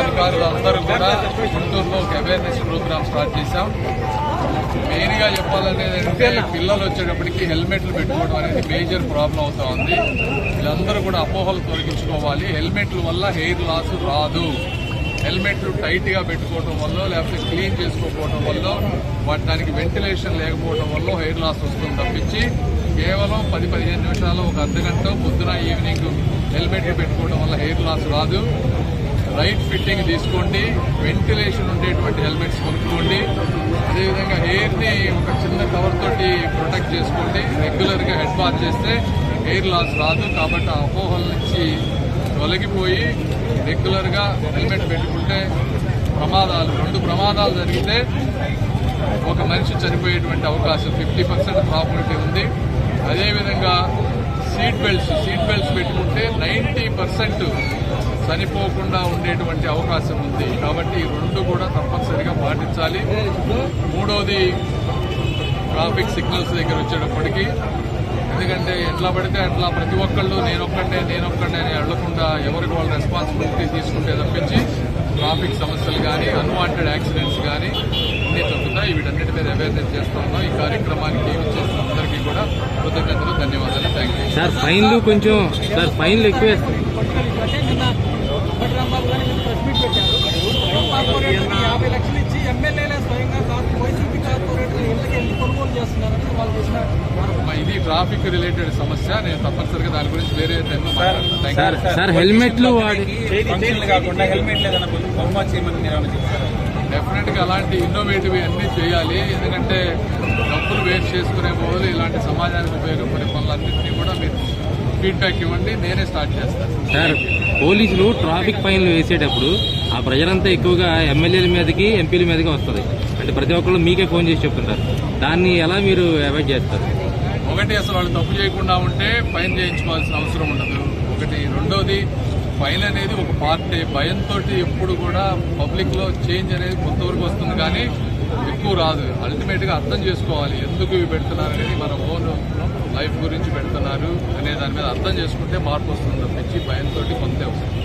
అధికారులు అందరూ కూడా గుంటూరులో ఒక అవేర్నెస్ ప్రోగ్రామ్ స్టార్ట్ చేశాం. మెయిన్గా చెప్పాలనేది అంటే పిల్లలు వచ్చేటప్పటికి హెల్మెట్లు పెట్టుకోవడం అనేది మేజర్ ప్రాబ్లం అవుతా ఉంది. వీళ్ళందరూ కూడా అపోహలు తొలగించుకోవాలి. హెల్మెట్ల వల్ల హెయిర్ లాస్ రాదు. హెల్మెట్లు టైట్గా పెట్టుకోవడం వల్ల లేకపోతే క్లీన్ చేసుకోకపోవడం వల్ల వాటి దానికి వెంటిలేషన్ లేకపోవడం వల్ల హెయిర్ లాస్ వస్తుంది తప్పించి కేవలం పది పదిహేను నిమిషాలు ఒక అర్ధ గంట పొద్దున ఈవినింగ్ హెల్మెట్లు పెట్టుకోవడం వల్ల హెయిర్ లాస్ రాదు. రైట్ ఫిట్టింగ్ తీసుకోండి వెంటిలేషన్ ఉండేటువంటి హెల్మెట్స్ కొనుక్కోండి. అదేవిధంగా హెయిర్ని ఒక చిన్న కవర్ తోటి ప్రొటెక్ట్ చేసుకోండి. రెగ్యులర్గా హెడ్ బాత్ చేస్తే హెయిర్ లాస్ రాదు. కాబట్టి ఆ అపోహల నుంచి తొలగిపోయి రెగ్యులర్గా హెల్మెట్ పెట్టుకుంటే ప్రమాదాలు రెండు ప్రమాదాలు జరిగితే ఒక మనిషి చనిపోయేటువంటి అవకాశం ఫిఫ్టీ పర్సెంట్ ప్రాబిలిటీ ఉంది. అదేవిధంగా సీట్ బెల్ట్స్ సీట్ బెల్ట్స్ పెట్టుకుంటే నైంటీ పర్సెంట్ చనిపోకుండా ఉండేటువంటి అవకాశం ఉంది. కాబట్టి ఈ రెండు కూడా తప్పనిసరిగా పాటించాలి. మూడోది ట్రాఫిక్ సిగ్నల్స్ దగ్గర వచ్చేటప్పటికీ ఎందుకంటే ఎట్లా పడితే అట్లా ప్రతి ఒక్కళ్ళు నేనొక్కడే నేనొక్కడే అని అడగకుండా ఎవరికి వాళ్ళ రెస్పాన్సిబిలిటీ తీసుకుంటే తప్పించి ట్రాఫిక్ సమస్యలు కానీ అన్వాంటెడ్ యాక్సిడెంట్స్ కానీ అన్ని తగ్గుతాయి వీటన్నిటి మీద అవేర్నెస్ చేస్తా ఉన్నాం. ఈ కార్యక్రమానికి ఏమి చేస్తున్న అందరికీ కూడా కృతజ్ఞతలు ధన్యవాదాలు. థ్యాంక్ యూ సార్ ఫైన్లు కొంచెం సార్ ఫైన్లు ఎక్కువ గారు ప్రెస్ మీట్ పెట్టారు. కార్పొరేటర్కి యాభై లక్షలు ఇచ్చి ఎమ్మెల్యేలే స్వయంగా వైసీపీ కార్పొరేటర్ ఇళ్ళకి వెళ్ళి కొనుగోలు చేస్తున్నారని వాళ్ళు చేసిన ఇది ట్రాఫిక్ రిలేటెడ్ సమస్య. నేను తప్పనిసరిగా దాని గురించి వేరే టైంలో సార్ హెల్మెట్లు కాకుండా హెల్మెట్ ఏదైనా బహుమతి చేయమని మీరు ఏమైనా చెప్తారా డెఫినెట్గా అలాంటి ఇన్నోవేటివ్ అన్ని చేయాలి. ఎందుకంటే డబ్బులు వేస్ట్ చేసుకునే బదులు ఇలాంటి సమాజానికి ఉపయోగపడే పనులన్నింటినీ కూడా మీరు ఫీడ్బ్యాక్ ఇవ్వండి. నేనే స్టార్ట్ చేస్తాను. సార్ పోలీసులు ట్రాఫిక్ ఫైన్లు వేసేటప్పుడు ఆ ప్రజలంతా ఎక్కువగా ఎమ్మెల్యేల మీదకి ఎంపీల మీదకి వస్తుంది. అంటే ప్రతి ఒక్కళ్ళు మీకే ఫోన్ చేసి చెప్తుంటారు. దాన్ని ఎలా మీరు అవాయిడ్ చేస్తారు? ఒకటి అసలు వాళ్ళు తప్పు చేయకుండా ఉంటే ఫైన్ చేయించుకోవాల్సిన అవసరం ఉండదు. ఒకటి రెండోది ఫైల్ అనేది ఒక పార్టీ. భయంతో ఎప్పుడు కూడా పబ్లిక్లో చేంజ్ అనేది కొంతవరకు వస్తుంది కానీ ఎక్కువ రాదు. అల్టిమేట్గా అర్థం చేసుకోవాలి. ఎందుకు ఇవి పెడుతున్నారు అనేది మన ఓన్ లైఫ్ గురించి పెడుతున్నారు అనే దాని మీద అర్థం చేసుకుంటే మార్పు వస్తుంది తప్పించి భయంతో కొంతే వస్తుంది